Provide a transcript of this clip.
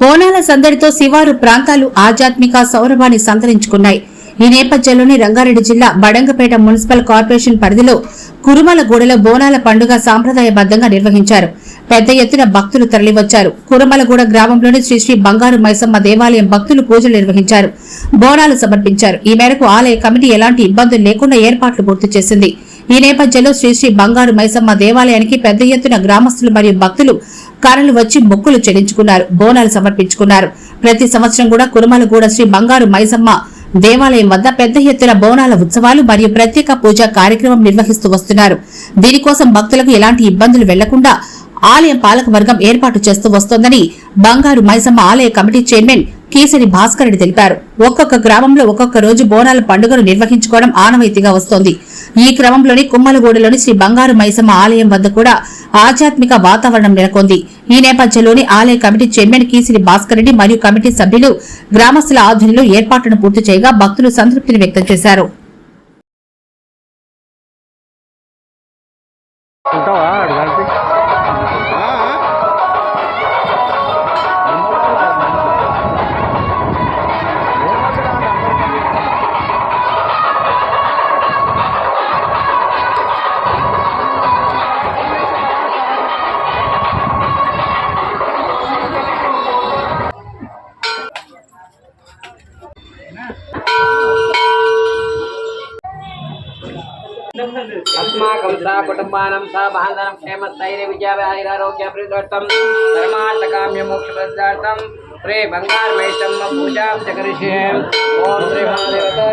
బోనాల సందడితో శివారు ప్రాంతాలు ఆధ్యాత్మిక సౌరభాన్ని సంతరించుకున్నాయి. ఈ నేపథ్యంలోని రంగారెడ్డి జిల్లా బడంగపేట మున్సిపల్ కార్పొరేషన్ పరిధిలో కురుమలగూడలో బోనాల పండుగ సాంప్రదాయబద్దంగా నిర్వహించారు. పెద్ద ఎత్తున భక్తులు తరలివచ్చారు. కురుమలగూడ గ్రామంలోని శ్రీ శ్రీ బంగారు మైసమ్మ దేవాలయం భక్తులు పూజలు నిర్వహించారు. బోనాలు సమర్పించారు. ఈ మేరకు ఆలయ కమిటీ ఎలాంటి ఇబ్బందులు లేకుండా ఏర్పాట్లు పూర్తి చేసింది. ఈ నేపథ్యంలో శ్రీ శ్రీ బంగారు మైసమ్మ దేవాలయానికి పెద్ద ఎత్తున గ్రామస్తులు మరియు భక్తులు కారలు వచ్చి మొక్కులు చెల్లించుకున్నారు బోనాలు సమర్పించుకున్నారు. ప్రతి సంవత్సరం కూడా కురుమలగూడ శ్రీ బంగారు మైసమ్మ దేవాలయం వద్ద పెద్ద ఎత్తున బోనాల ఉత్సవాలు మరియు ప్రత్యేక పూజా కార్యక్రమం నిర్వహిస్తూ వస్తున్నారు. దీనికోసం భక్తులకు ఎలాంటి ఇబ్బందులు వెళ్ళకుండా ఆలయం పాలక వర్గం ఏర్పాటు చేస్తూ వస్తోందని బంగారు మైసమ్మ ఆలయ కమిటీ చైర్మన్ కేసరి భాస్కర్ రెడ్డి తెలిపారు. ఒక్కొక్క గ్రామంలో ఒక్కొక్క రోజు బోనాల పండుగను నిర్వహించుకోవడం ఆనవాయితీగా వస్తోంది. ఈ క్రమంలోని కుమ్మలగూడలోని శ్రీ బంగారు మైసమ్మ ఆలయం వద్ద కూడా ఆధ్యాత్మిక వాతావరణం నెలకొంది. ఈ నేపథ్యంలోని ఆలయ కమిటీ చైర్మన్ కీసిరి భాస్కర్ రెడ్డి మరియు కమిటీ సభ్యులు గ్రామస్తుల ఆధ్వర్యంలో ఏర్పాట్లను పూర్తి చేయగా భక్తులు సంతృప్తిని వ్యక్తం చేశారు. ఉంటావా अस्माकं सा कुटुम्बानां सा बान्धनं क्षेमस्थैर्य विजयारोग्यप्रदर्थं धर्मार्थकाम्यमोक्षप्रदार्थं प्रे बङ्गारमैषम्म पूजां च करिष्ये। ॐ श्री महादेवता